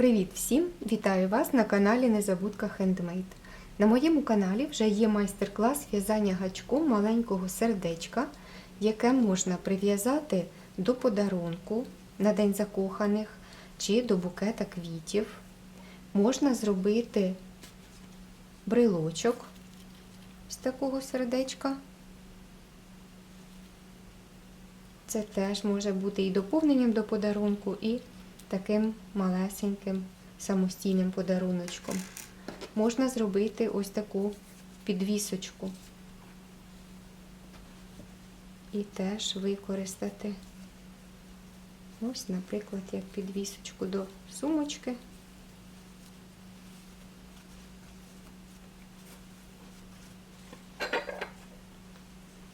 Привіт всім! Вітаю вас на каналі Незабудка Хендмейд. На моєму каналі вже є майстер-клас в'язання гачком маленького сердечка, яке можна прив'язати до подарунку на День закоханих чи до букета квітів. Можна зробити брелочок з такого сердечка. Це теж може бути і доповненням до подарунку, і таким малесеньким самостійним подаруночком. Можна зробити ось таку підвісочку і теж використати. Ось, наприклад, як підвісочку до сумочки.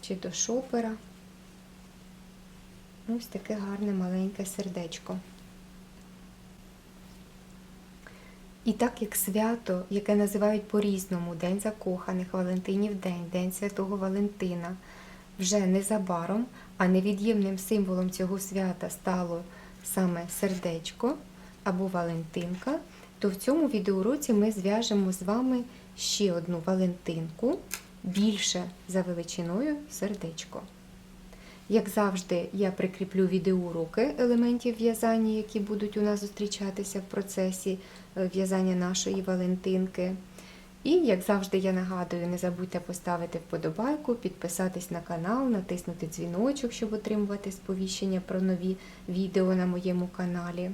Чи до шопера. Ось таке гарне маленьке сердечко. І так як свято, яке називають по-різному День закоханих, Валентинів День, День Святого Валентина, вже незабаром, а невід'ємним символом цього свята стало саме сердечко або Валентинка, то в цьому відеоуроці ми зв'яжемо з вами ще одну Валентинку, більше за величиною сердечко. Як завжди, я прикріплю відеоуроки елементів в'язання, які будуть у нас зустрічатися в процесі е, в'язання нашої Валентинки. І, як завжди, я нагадую, не забудьте поставити вподобайку, підписатись на канал, натиснути дзвіночок, щоб отримувати сповіщення про нові відео на моєму каналі.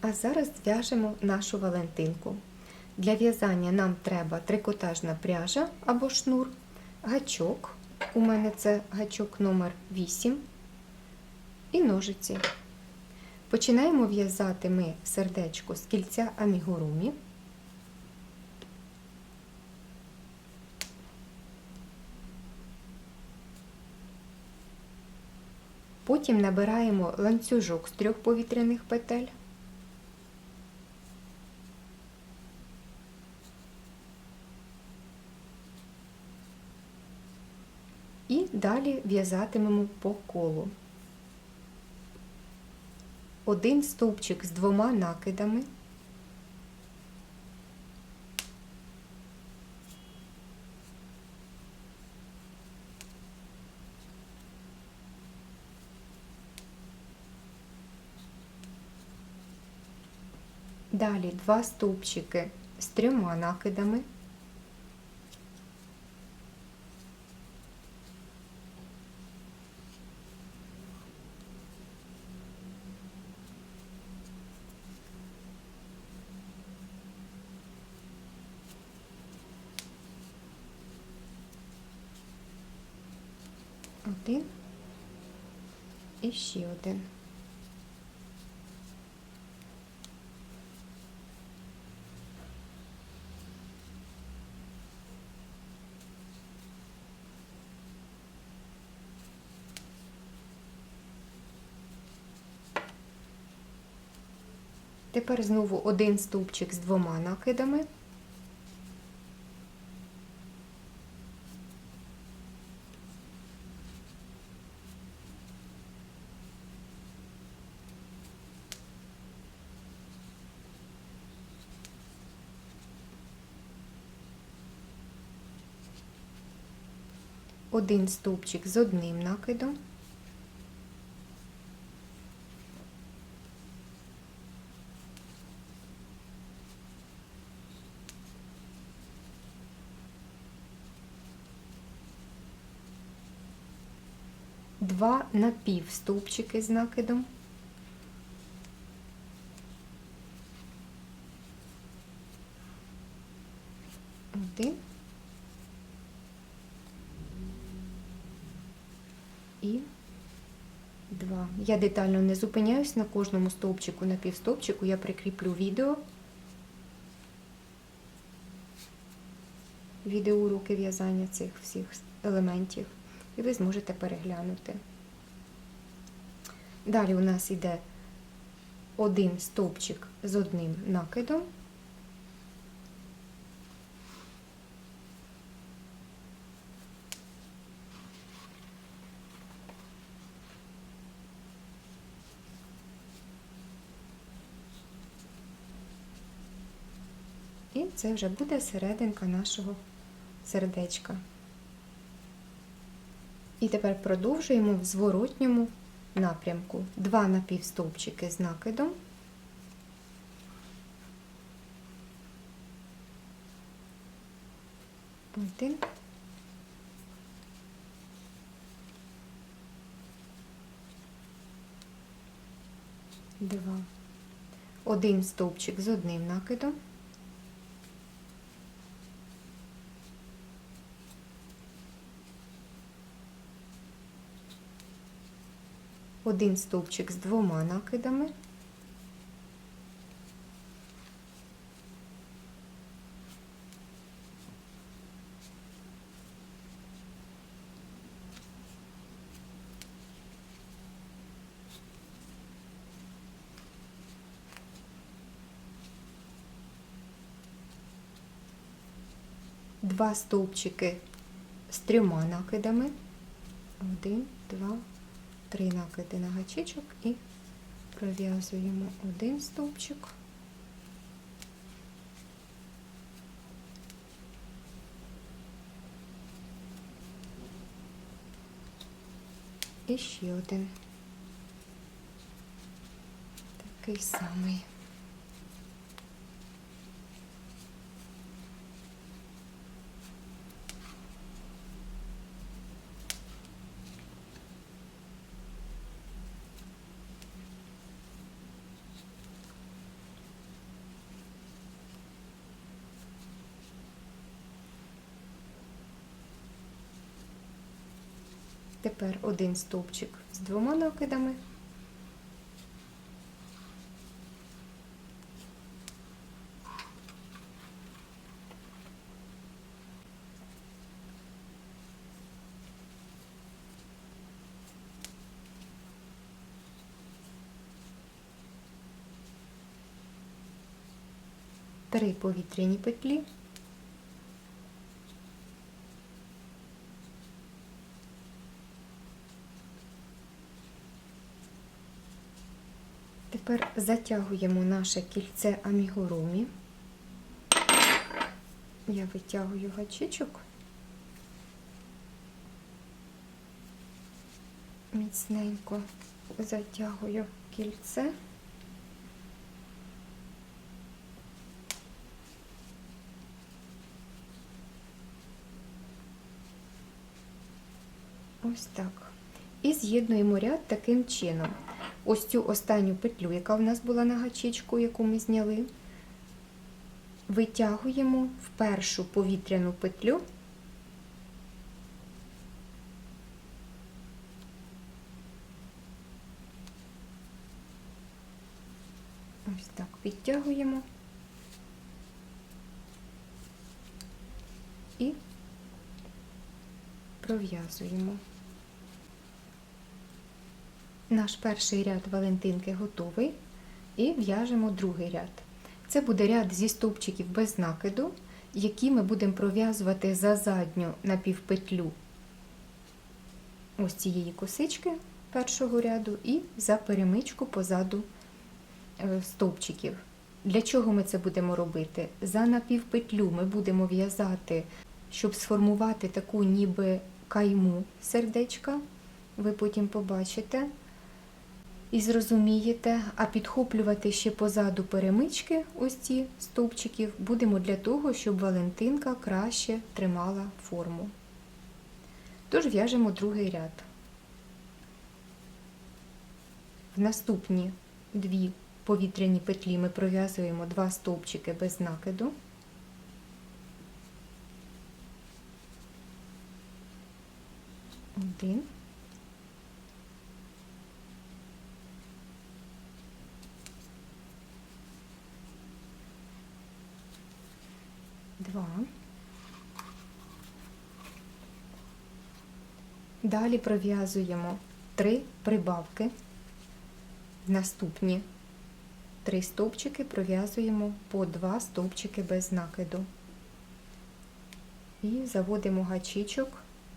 А зараз зв'яжемо нашу Валентинку. Для в'язання нам треба трикотажна пряжа або шнур, гачок. У мене це гачок номер 8 і ножиці. Починаємо в'язати ми сердечко з кільця амігурумі. Потім набираємо ланцюжок з трьох повітряних петель. І далі в'язатимемо по колу. Один стовпчик з двома накидами. Далі два стовпчики з трьома накидами. Один і ще один. Тепер знову один стовпчик з двома накидами. Один стовпчик з одним накидом. Два напівстовпчики з накидом. Один. І два. Я детально не зупиняюсь на кожному стовпчику, на півстовпчику я прикріплю відео. Відеоуроки в'язання цих всіх елементів. І ви зможете переглянути. Далі у нас йде один стовпчик з одним накидом. Це вже буде серединка нашого сердечка. І тепер продовжуємо в зворотньому напрямку. Два напівстовпчики з накидом. Один. Два. Один стовпчик з одним накидом. Один стовпчик з двома накидами. Два стовпчики з трьома накидами. Один, два, три накиди на гачечок і пров'язуємо один стовпчик. І ще один. Такий самий. Тепер один стовпчик з двома накидами. Три повітряні петлі. Тепер затягуємо наше кільце амігурумі. Я витягую гачечок. Міцненько затягую кільце. Ось так. І з'єднуємо ряд таким чином. Ось цю останню петлю, яка в нас була на гачечку, яку ми зняли, витягуємо в першу повітряну петлю. Ось так підтягуємо і пров'язуємо. Наш перший ряд Валентинки готовий і в'яжемо другий ряд. Це буде ряд зі стовпчиків без накиду, які ми будемо пров'язувати за задню напівпетлю ось цієї косички першого ряду і за перемичку позаду е, стовпчиків. Для чого ми це будемо робити? За напівпетлю ми будемо в'язати, щоб сформувати таку ніби кайму сердечка. Ви потім побачите і зрозумієте, а підхоплювати ще позаду перемички, ось ці стовпчиків, будемо для того, щоб Валентинка краще тримала форму. Тож в'яжемо другий ряд. В наступні дві повітряні петлі ми пров'язуємо два стовпчики без накиду. Один. Два. Далі пров'язуємо три прибавки. Наступні три стовпчики пров'язуємо по два стовпчики без накиду. І заводимо гачичок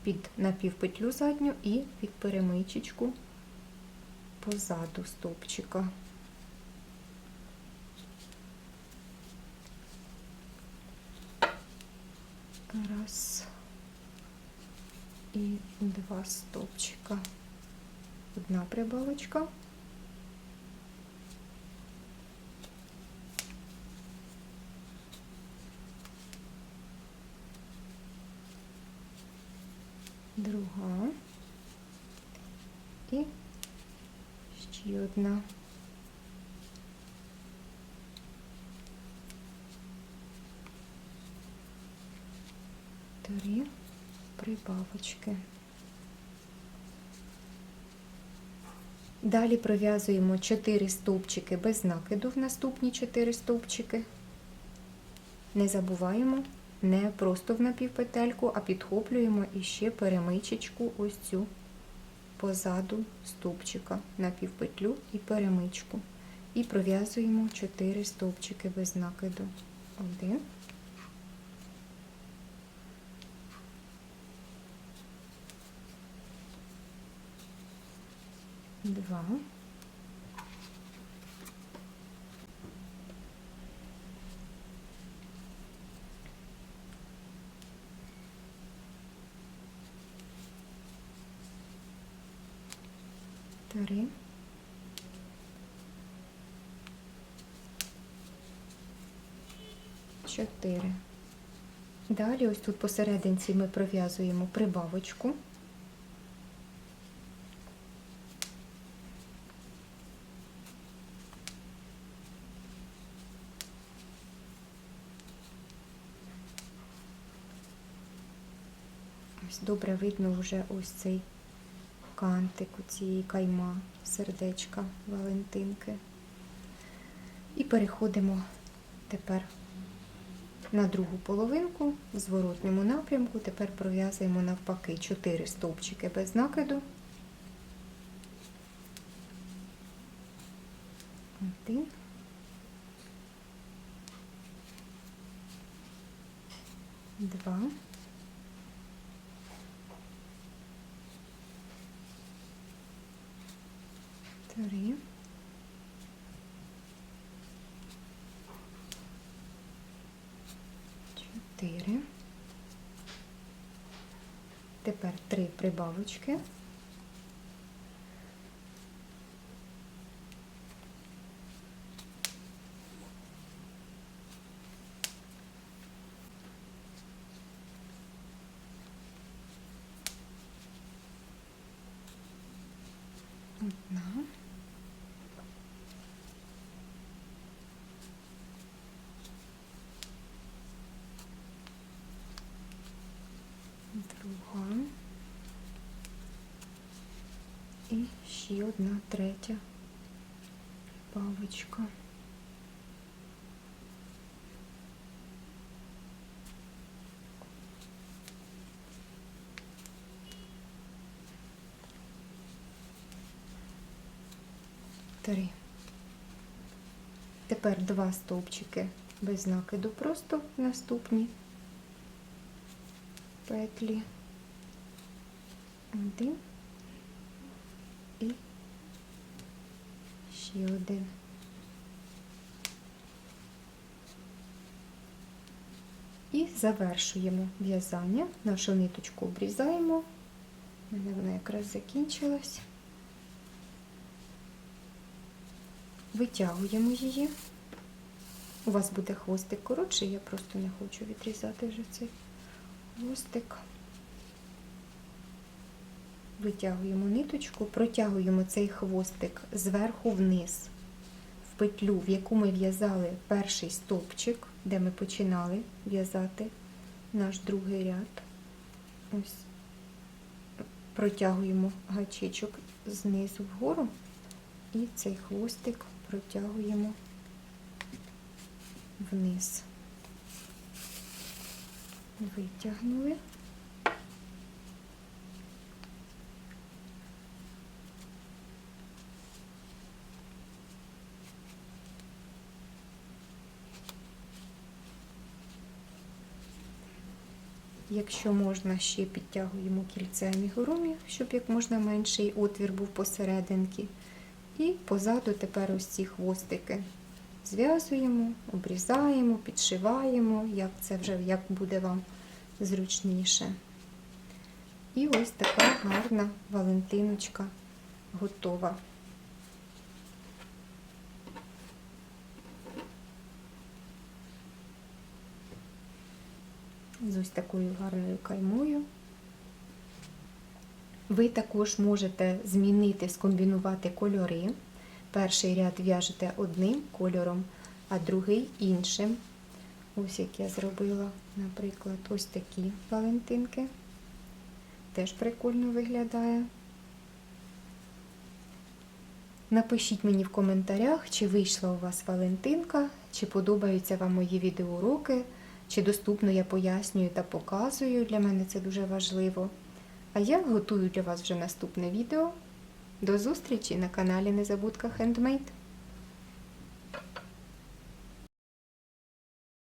під напівпетлю задню і під перемичечку позаду стовпчика. Раз і два стовпчика. Одна прибавочка. Друга. І ще одна. Три прибавочки. Далі пров'язуємо 4 стовпчики без накиду в наступні 4 стовпчики. Не забуваємо не просто в напівпетельку, а підхоплюємо іще перемичечку ось цю позаду стовпчика на півпетлю і перемичку. І пров'язуємо 4 стовпчики без накиду. Один. Два. Три. Чотири. Далі ось тут посерединці ми пров'язуємо прибавочку. Ось добре видно вже ось цей кантик у цієї кайма, сердечка Валентинки. І переходимо тепер на другу половинку в зворотному напрямку. Тепер пров'язуємо навпаки 4 стовпчики без накиду. Один. Два. 4. Тепер три прибавочки. І ще одна третя павочка. Три. Тепер два стовпчики без накиду просто наступні петлі. Один і ще один. І завершуємо в'язання. Нашу ниточку обрізаємо. У мене вона якраз закінчилась. Витягуємо її. У вас буде хвостик коротший, я просто не хочу відрізати вже цей хвостик. Витягуємо ниточку, протягуємо цей хвостик зверху вниз в петлю, в яку ми в'язали перший стовпчик, де ми починали в'язати наш другий ряд. Ось протягуємо гачечок знизу вгору і цей хвостик протягуємо вниз. Витягнули. Якщо можна, ще підтягуємо кільце амігурумі, щоб як можна менший отвір був посерединки. І позаду тепер ось ці хвостики зв'язуємо, обрізаємо, підшиваємо, як це вже як буде вам зручніше. І ось така гарна валентиночка готова. З ось такою гарною каймою. Ви також можете змінити, скомбінувати кольори. Перший ряд в'яжете одним кольором, а другий іншим. Ось як я зробила, наприклад, ось такі валентинки. Теж прикольно виглядає. Напишіть мені в коментарях, чи вийшла у вас Валентинка, чи подобаються вам мої відеоуроки, чи доступно я пояснюю та показую. Для мене це дуже важливо. А я готую для вас вже наступне відео. До зустрічі на каналі Незабудка Хендмейд.